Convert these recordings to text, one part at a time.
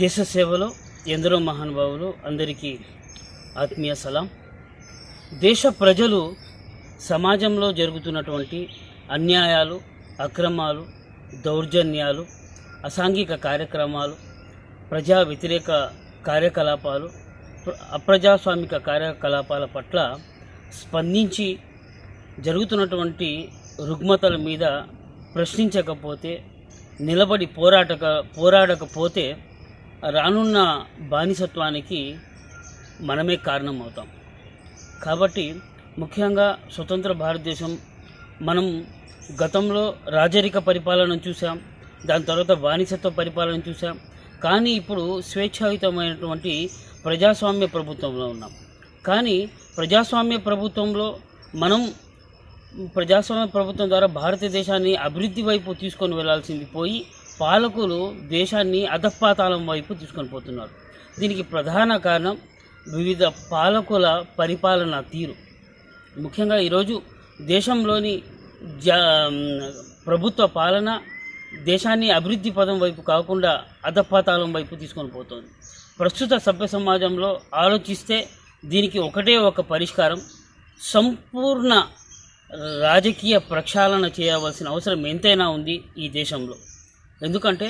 దేశ సేవలో ఎందరో మహానుభావులు అందరికీ ఆత్మీయ సలాం. దేశ ప్రజలు సమాజంలో జరుగుతున్నటువంటి అన్యాయాలు అక్రమాలు దౌర్జన్యాలు అసాంఘిక కార్యక్రమాలు ప్రజా వ్యతిరేక కార్యకలాపాలు అప్రజాస్వామిక కార్యకలాపాల పట్ల స్పందించి జరుగుతున్నటువంటి రుగ్మతల మీద ప్రశ్నించకపోతే నిలబడి పోరాటక పోరాడకపోతే రానున్న బానిసత్వానికి మనమే కారణం అవుతాం కాబట్టి ముఖ్యంగా స్వతంత్ర భారతదేశం మనం గతంలో రాజరిక పరిపాలన చూసాం దాని తర్వాత బానిసత్వ పరిపాలన చూసాం కానీ ఇప్పుడు స్వేచ్ఛాయుతమైనటువంటి ప్రజాస్వామ్య ప్రభుత్వంలో ఉన్నాం. కానీ ప్రజాస్వామ్య ప్రభుత్వంలో మనం ప్రజాస్వామ్య ప్రభుత్వం ద్వారా భారతదేశాన్ని అభివృద్ధి వైపు తీసుకొని వెళ్ళాల్సింది పోయి పాలకులు దేశాన్ని అధపాతాళం వైపు తీసుకొని పోతున్నారు. దీనికి ప్రధాన కారణం వివిధ పాలకుల పరిపాలన తీరు. ముఖ్యంగా ఈరోజు దేశంలోని జా ప్రభుత్వ పాలన దేశాన్ని అభివృద్ధి పదం వైపు కాకుండా అధపాతాళం వైపు తీసుకొని పోతుంది. ప్రస్తుత సభ్య సమాజంలో ఆలోచిస్తే దీనికి ఒకటే ఒక పరిష్కారం సంపూర్ణ రాజకీయ ప్రక్షాళన చేయవలసిన అవసరం ఎంతైనా ఉంది ఈ దేశంలో. ఎందుకంటే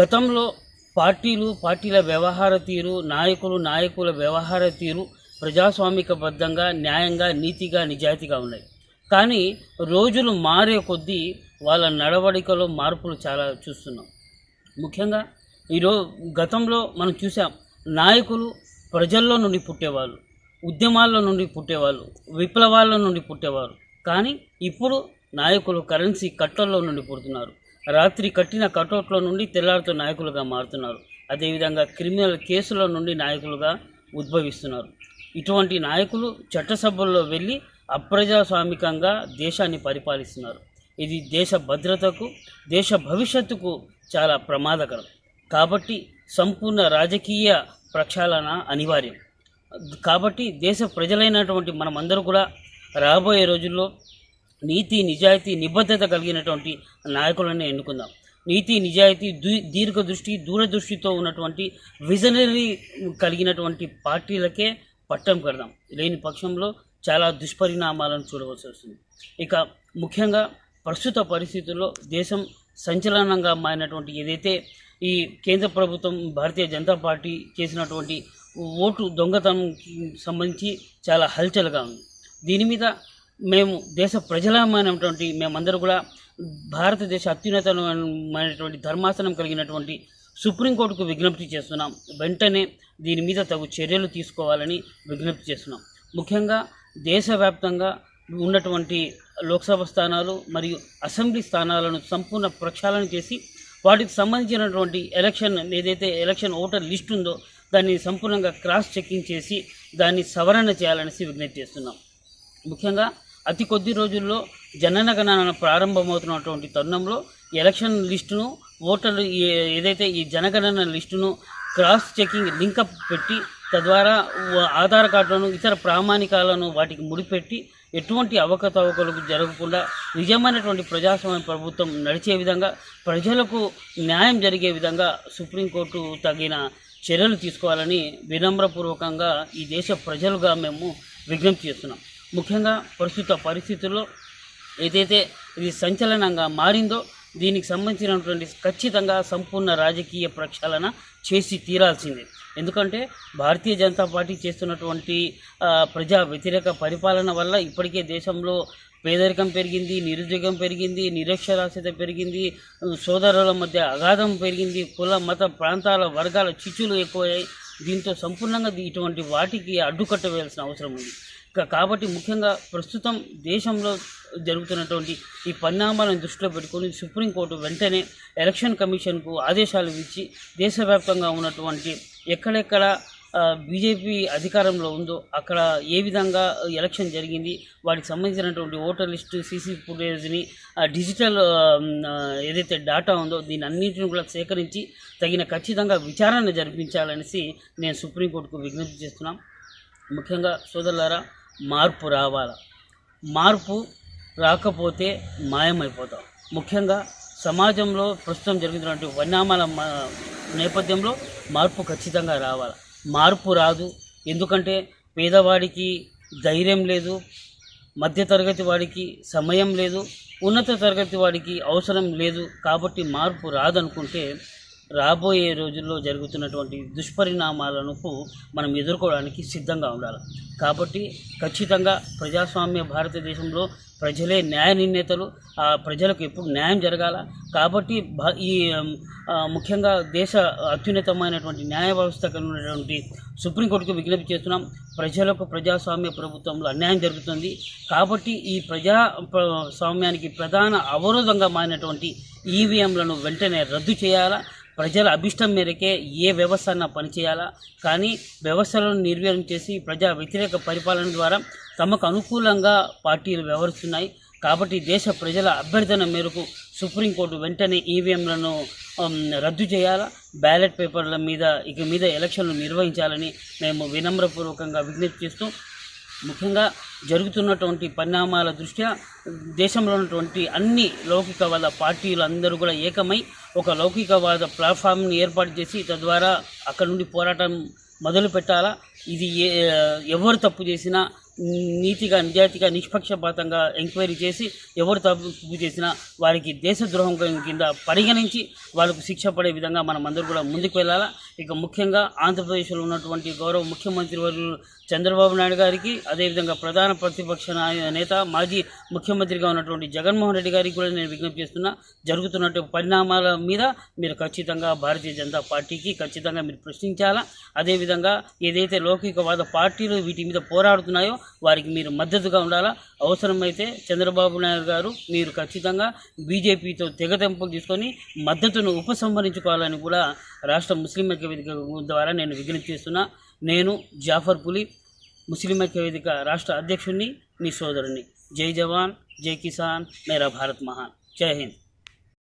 గతంలో పార్టీలు పార్టీల వ్యవహార తీరు నాయకులు నాయకుల వ్యవహార తీరు ప్రజాస్వామికబద్ధంగా న్యాయంగా నీతిగా నిజాయితీగా ఉన్నాయి. కానీ రోజులు మారే కొద్దీ వాళ్ళ నడవడికలో మార్పులు చాలా చూస్తున్నాం. ముఖ్యంగా ఈరోజు గతంలో మనం చూసాం నాయకులు ప్రజల్లో నుండి పుట్టేవాళ్ళు ఉద్యమాల్లో నుండి పుట్టేవాళ్ళు విప్లవాల నుండి పుట్టేవారు. కానీ ఇప్పుడు నాయకులు కరెన్సీ కట్టల్లో నుండి పుడుతున్నారు. రాత్రి కట్టిన కటౌట్లో నుండి తెల్లారితో నాయకులుగా మారుతున్నారు. అదేవిధంగా క్రిమినల్ కేసుల నుండి నాయకులుగా ఉద్భవిస్తున్నారు. ఇటువంటి నాయకులు చట్టసభల్లో వెళ్ళి అప్రజాస్వామికంగా దేశాన్ని పరిపాలిస్తున్నారు. ఇది దేశ భద్రతకు దేశ భవిష్యత్తుకు చాలా ప్రమాదకరం. కాబట్టి సంపూర్ణ రాజకీయ ప్రక్షాళన అనివార్యం. కాబట్టి దేశ ప్రజలైనటువంటి మనమందరూ కూడా రాబోయే రోజుల్లో నీతి నిజాయితీ నిబద్ధత కలిగినటువంటి నాయకులను ఎన్నుకుందాం. నీతి నిజాయితీ దూ దీర్ఘ దృష్టి దూరదృష్టితో ఉన్నటువంటి విజనరీ కలిగినటువంటి పార్టీలకే పట్టం కడదాం. లేని పక్షంలో చాలా దుష్పరిణామాలను చూడవలసి వస్తుంది. ఇక ముఖ్యంగా ప్రస్తుత పరిస్థితుల్లో దేశం సంచలనంగా మారినటువంటి ఏదైతే ఈ కేంద్ర ప్రభుత్వం భారతీయ జనతా పార్టీ చేసినటువంటి ఓటు దొంగతనం సంబంధించి చాలా హల్చల్గా ఉంది. దీని మీద మేము దేశ ప్రజలమైనటువంటి మేమందరూ కూడా భారతదేశ అత్యున్నతమైనటువంటి ధర్మాసనం కలిగినటువంటి సుప్రీంకోర్టుకు విజ్ఞప్తి చేస్తున్నాం. వెంటనే దీని మీద తగు చర్యలు తీసుకోవాలని విజ్ఞప్తి చేస్తున్నాం. ముఖ్యంగా దేశవ్యాప్తంగా ఉన్నటువంటి లోక్సభ స్థానాలు మరియు అసెంబ్లీ స్థానాలను సంపూర్ణ ప్రక్షాళన చేసి వాటికి సంబంధించినటువంటి ఎలక్షన్ ఏదైతే ఎలక్షన్ ఓటర్ లిస్ట్ ఉందో దాన్ని సంపూర్ణంగా క్రాస్ చెకింగ్ చేసి దాన్ని సవరణ చేయాలనేసి విజ్ఞప్తి చేస్తున్నాం. ముఖ్యంగా అతి కొద్ది రోజుల్లో జనన గణన ప్రారంభమవుతున్నటువంటి తరుణంలో ఎలక్షన్ లిస్టును ఓటర్లు ఏ- ఏదైతే ఈ జనగణన లిస్టును క్రాస్ చెకింగ్ లింకప్ పెట్టి తద్వారా ఆధార్ కార్డులను ఇతర ప్రామాణికాలను వాటికి ముడిపెట్టి ఎటువంటి అవకతవకలకు జరగకుండా నిజమైనటువంటి ప్రజాస్వామ్య ప్రభుత్వం నడిచే విధంగా ప్రజలకు న్యాయం జరిగే విధంగా సుప్రీంకోర్టు తగిన చర్యలు తీసుకోవాలని వినమ్రపూర్వకంగా ఈ దేశ ప్రజలుగా మేము విజ్ఞప్తి చేస్తున్నాం. ముఖ్యంగా ప్రస్తుత పరిస్థితుల్లో ఏదైతే ఇది సంచలనంగా మారిందో దీనికి సంబంధించినటువంటి ఖచ్చితంగా సంపూర్ణ రాజకీయ ప్రక్షాళన చేసి తీరాల్సిందే. ఎందుకంటే భారతీయ జనతా పార్టీ చేస్తున్నటువంటి ప్రజా వ్యతిరేక పరిపాలన వల్ల ఇప్పటికే దేశంలో పేదరికం పెరిగింది నిరుద్యోగం పెరిగింది నిరక్షరాస్యత పెరిగింది సోదరుల మధ్య అగాధం పెరిగింది కుల మత ప్రాంతాల వర్గాల చిచ్చులు ఎక్కువయ్యాయి. దీంతో సంపూర్ణంగా ఇటువంటి వాటికి అడ్డుకట్ట వేయాల్సిన అవసరం ఉంది. కాబట్టి ముఖ్యంగా ప్రస్తుతం దేశంలో జరుగుతున్నటువంటి ఈ పరిణామాలను దృష్టిలో పెట్టుకొని సుప్రీంకోర్టు వెంటనే ఎలక్షన్ కమిషన్కు ఆదేశాలు ఇచ్చి దేశవ్యాప్తంగా ఉన్నటువంటి ఎక్కడెక్కడ బీజేపీ అధికారంలో ఉందో అక్కడ ఏ విధంగా ఎలక్షన్ జరిగింది వాటికి సంబంధించినటువంటి ఓటర్ లిస్టు సీసీ ఫుటేజ్ని డిజిటల్ ఏదైతే డేటా ఉందో దీని అన్నింటిని కూడా సేకరించి తగిన ఖచ్చితంగా విచారణ జరిపించాలనేసి నేను సుప్రీంకోర్టుకు విజ్ఞప్తి చేస్తున్నాం. ముఖ్యంగా సోదరులారా మార్పు రావాలి? మార్పు రాకపోతే మాయమైపోతాం. ముఖ్యంగా సమాజంలో ప్రస్తుతం జరుగుతున్నటువంటి పరిణామాల నేపథ్యంలో మార్పు ఖచ్చితంగా రావాలి? మార్పు రాదు. ఎందుకంటే పేదవాడికి ధైర్యం లేదు. మధ్యతరగతి వాడికి సమయం లేదు. ఉన్నత తరగతి వాడికి అవసరం లేదు. కాబట్టి మార్పు రాదనుకుంటే రాబోయే రోజుల్లో జరుగుతున్నటువంటి దుష్పరిణామాలను మనం ఎదుర్కోవడానికి సిద్ధంగా ఉండాలి. కాబట్టి ఖచ్చితంగా ప్రజాస్వామ్య భారతదేశంలో ప్రజలే న్యాయ నిర్ణేతలు. ఆ ప్రజలకు ఎప్పుడు న్యాయం జరగాల. కాబట్టి ఈ ముఖ్యంగా దేశ అత్యున్నతమైనటువంటి న్యాయ వ్యవస్థకు ఉన్నటువంటి సుప్రీంకోర్టుకు విజ్ఞప్తి చేస్తున్నాం. ప్రజలకు ప్రజాస్వామ్య ప్రభుత్వంలో అన్యాయం జరుగుతుంది. కాబట్టి ఈ ప్రజా స్వామ్యానికి ప్రధాన అవరోధంగా మారినటువంటి ఈవీఎంలను వెంటనే రద్దు చేయాలా? ప్రజల అభిష్టం మేరకే ఏ వ్యవస్థ అన్నా పనిచేయాలా? కానీ వ్యవస్థలను నిర్వీర్యం చేసి ప్రజా వ్యతిరేక పరిపాలన ద్వారా తమకు అనుకూలంగా పార్టీలు వ్యవహరిస్తున్నాయి. కాబట్టి దేశ ప్రజల అభ్యర్థన మేరకు సుప్రీంకోర్టు వెంటనే ఈవీఎంలను రద్దు చేయాలా? బ్యాలెట్ పేపర్ల మీద ఇక మీద ఎలక్షన్లు నిర్వహించాలని మేము వినమ్రపూర్వకంగా విజ్ఞప్తి చేస్తూ ముఖ్యంగా జరుగుతున్నటువంటి పరిణామాల దృష్ట్యా దేశంలో ఉన్నటువంటి అన్ని లౌకికవాద పార్టీలు అందరూ కూడా ఏకమై ఒక లౌకికవాద ప్లాట్ఫామ్ని ఏర్పాటు చేసి తద్వారా అక్కడ నుండి పోరాటం మొదలు పెట్టాలా ఇది ఏ ఎవరు తప్పు చేసినా నీతిగా నిజాయితీగా నిష్పక్షపాతంగా ఎంక్వైరీ చేసి ఎవరు తప్పు చేసినా వారికి దేశద్రోహం కింద పరిగణించి వాళ్ళకు శిక్ష పడే విధంగా మనం అందరూ కూడా ముందుకు వెళ్ళాలా? ఇక ముఖ్యంగా ఆంధ్రప్రదేశ్లో ఉన్నటువంటి గౌరవ ముఖ్యమంత్రి వర్యులు చంద్రబాబు నాయుడు గారికి అదేవిధంగా ప్రధాన ప్రతిపక్ష నాయ- నేత మాజీ ముఖ్యమంత్రిగా ఉన్నటువంటి జగన్మోహన్ రెడ్డి గారికి కూడా నేను విజ్ఞప్తి చేస్తున్నా జరుగుతున్నటువంటి పరిణామాల మీద మీరు ఖచ్చితంగా భారతీయ జనతా పార్టీకి ఖచ్చితంగా మీరు ప్రశ్నించాలా? అదేవిధంగా ఏదైతే లౌకికవాద పార్టీలు వీటి మీద పోరాడుతున్నాయో వారికి మీరు మద్దతుగా ఉండాలా? అవసరమైతే చంద్రబాబు నాయుడు గారు మీరు ఖచ్చితంగా బీజేపీతో తెగతెంపులు తీసుకొని మద్దతును ఉపసంహరించుకోవాలని కూడా రాష్ట్ర ముస్లిం ఐక్య వేదిక ద్వారా నేను విజ్ఞప్తి చేస్తున్నా. నేను జాఫర్ పులి ముస్లిం ఐక్య వేదిక రాష్ట్ర అధ్యక్షుడిని మీ సోదరుని జై జవాన్ జై కిసాన్ మేరా భారత్ మహాన్. జై హింద్.